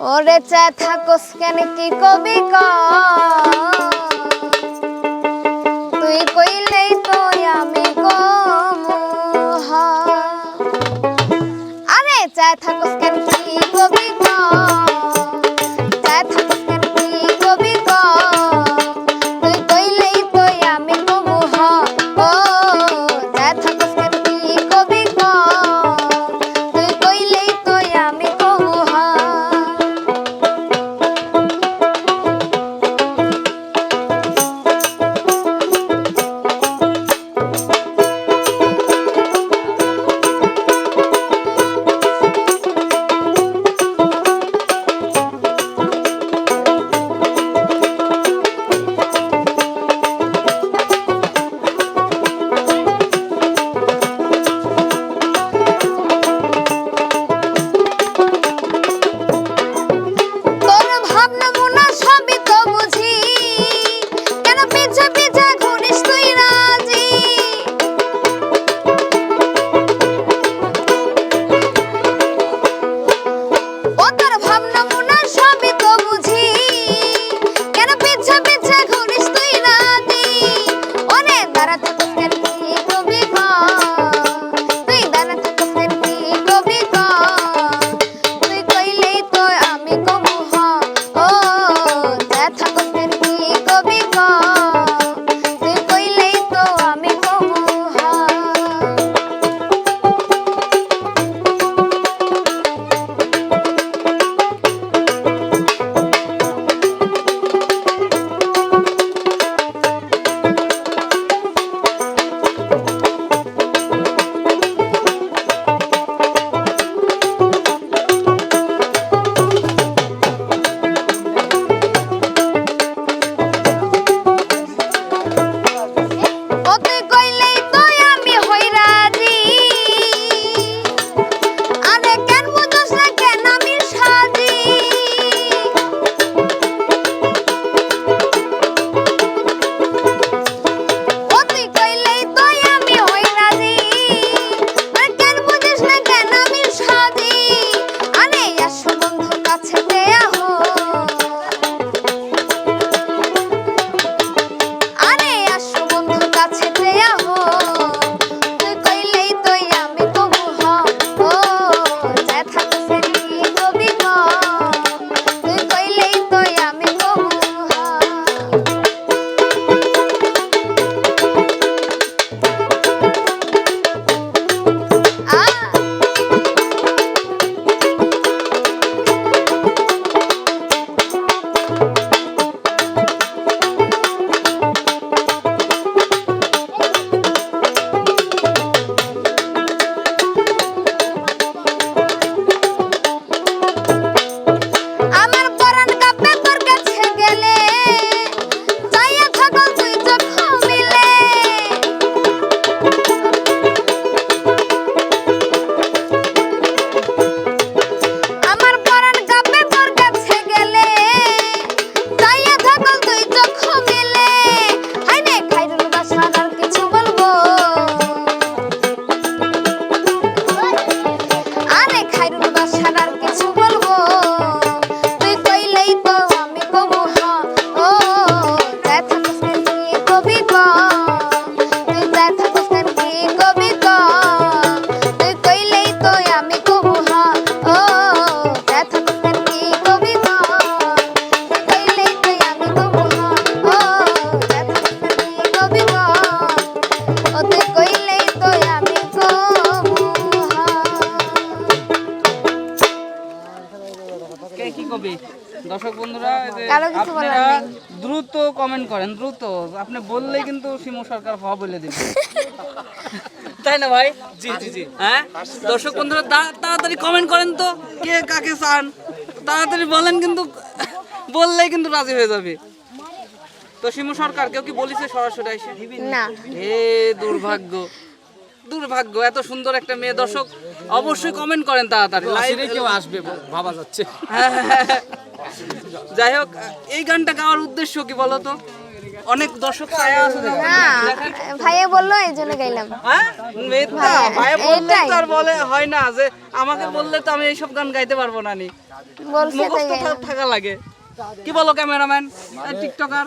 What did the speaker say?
ওরে চা থাকস কেন কি কবি ক তুই কইলেই তো আমি কম আরে চা থাকস কেন দর্শক বন্ধুরা আপনারা দ্রুত কমেন্ট করেন দ্রুত। আপনি বললে কিন্তু শিমু সরকার হওয়া বলে দিবেন তাই না ভাই? জি জি জি। হ্যাঁ? দর্শক বন্ধুরা তাড়াতাড়ি কমেন্ট করেন তো। কে কাকে চান? তাড়াতাড়ি বলেন কিন্তু বললেই কিন্তু রাজি হয়ে যাবে। তো শিমু সরকার কেউ কি বলিছে সরাসরি এসে? না। হে দুর্ভাগ্য। দুর্ভাগ্য এত সুন্দর একটা মেয়ে। দর্শক অবশ্যই কমেন্ট করেন তাড়াতাড়ি। লাইভে কেউ আসবে ভাবা যাচ্ছে। যাই হোক এই গানটা গাওয়ার উদ্দেশ্য কি বলতো অনেক দর্শক ছায়া আছে ভাইয়া বলল এই জন্য গাইলাম। হ্যাঁ? ভাইয়া বললে তো আর বলে হয় না যে আমাকে বললে তো আমি এইসব গান গাইতে পারব না নি। মুখস্থ থাকা লাগে। কি বলো ক্যামেরাম্যান? টিকটকার?